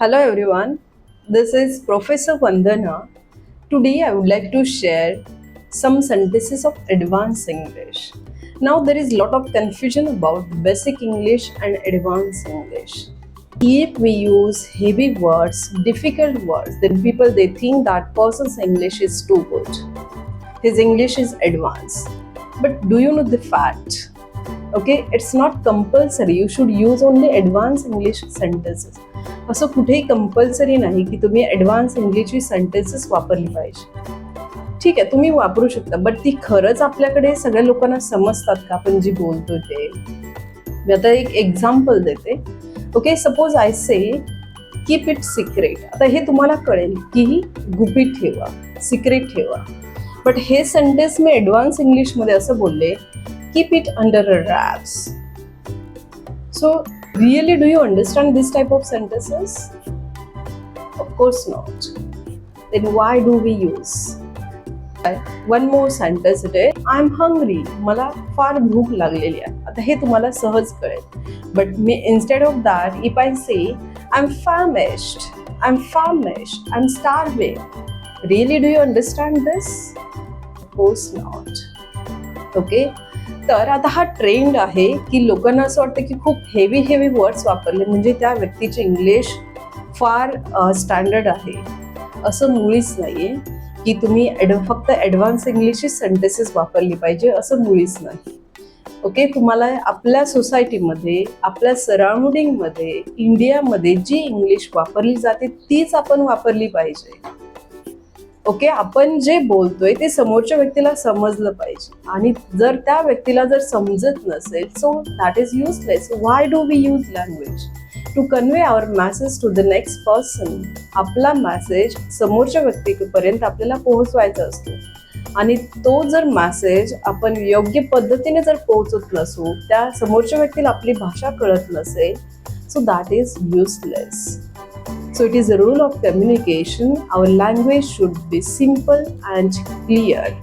Hello everyone, this is Professor Vandana. Today I would like to share some sentences of advanced English. Now there is lot of confusion about basic English and advanced English. If we use heavy words, difficult words, then people they think that person's English is too good. His English is advanced. But do you know the fact? okay it's not compulsory you should use only advanced english sentences असं कुठेही compulsory नाही की तुम्ही advance इंग्लिशची sentences वापरली पाहिजे. ठीक आहे तुम्ही वापरू शकता. बट ती खरंच आपल्याकडे सगळ्या लोकांना समजतात का आपण जी बोलतो ते? मी आता एक एक्झाम्पल देते. ओके सपोज आय से कीप इट सिक्रेट आता हे तुम्हाला कळेल की गुपित ठेवा सिक्रेट ठेवा. बट हे सेंटेन्स मी ॲडव्हान्स इंग्लिशमध्ये असं बोलले keep it under wraps so So, really, do you understand this type of sentences? Of course not. Then why do we use? One more sentence it आहे आय एम हंग्री मला फार भूक लागलेली आहे आता हे तुम्हाला सहज कळेल but me instead of that if I से I am फॅमिश्ड I am फॅमिश्ड I am starving really do you understand this course not okay तर आता हा ट्रेंड आहे की लोकांना असं वाटतं की खूप हेवी हेवी वर्ड्स वापरले. म्हणजे त्या व्यक्तीचे इंग्लिश फार स्टँडर्ड आहे. असं मुळीच नाही आहे की तुम्ही ॲड फक्त ॲडव्हान्स इंग्लिशची सेंटेसेस वापरली पाहिजे असं मुळीच नाही. ओके तुम्हाला आपल्या सोसायटीमध्ये आपल्या सराउंडिंगमध्ये इंडियामध्ये जी इंग्लिश वापरली जाते तीच आपण वापरली पाहिजे. ओके? आपण जे बोलतोय ते समोरच्या व्यक्तीला समजलं पाहिजे. आणि जर त्या व्यक्तीला जर समजत नसेल so that is useless why do we use language to convey our message to the next person आपला मॅसेज समोरच्या व्यक्तीपर्यंत आपल्याला पोहोचवायचा असतो. आणि तो जर मॅसेज आपण योग्य पद्धतीने जर पोहोचत नसू त्या समोरच्या व्यक्तीला आपली भाषा कळत नसेल so that is useless So it is a rule of communication. Our language should be simple and clear.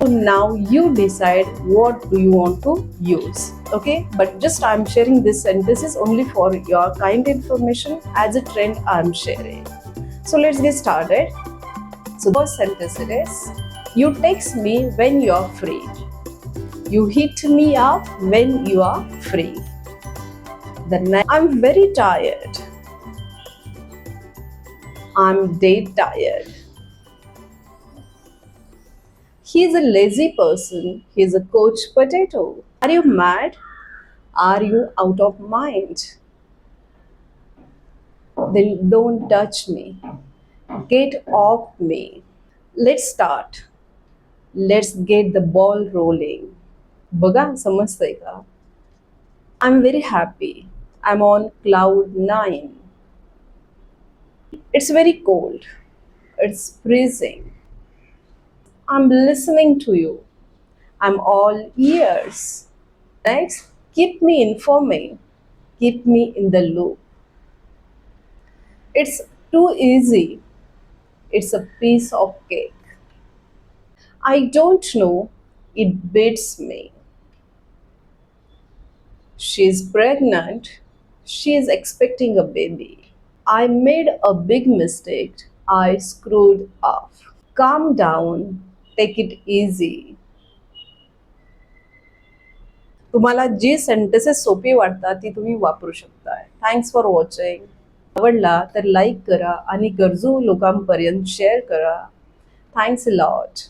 So now you decide what do you want to use. Okay, but just I'm sharing this sentences only for your kind information as a trend I'm sharing. So let's get started. So first sentence it is you text me when you're free. You hit me up when you are free. The next, I'm very tired. I'm dead tired. He's a lazy person. He's a coach potato. Are you mad? Are you out of mind? Then don't touch me. Get off me. Let's start. Let's get the ball rolling. बघा समजतंय का I am very happy I am on cloud nine It's very cold. It's freezing. I'm listening to you. I'm all ears. Next, keep me informing. Keep me in the loop. It's too easy. It's a piece of cake. I don't know. It beats me. She's pregnant. She is expecting a baby. I made a big mistake. I screwed up. Calm down. Take it easy. तुम्हाला जी सेंटेसेस सोपी वाटतात ती तुम्ही वापरू शकता thanks for watching आवडला तर like करा आणि गरजू लोकांपर्यंत शेअर करा थँक्स लॉट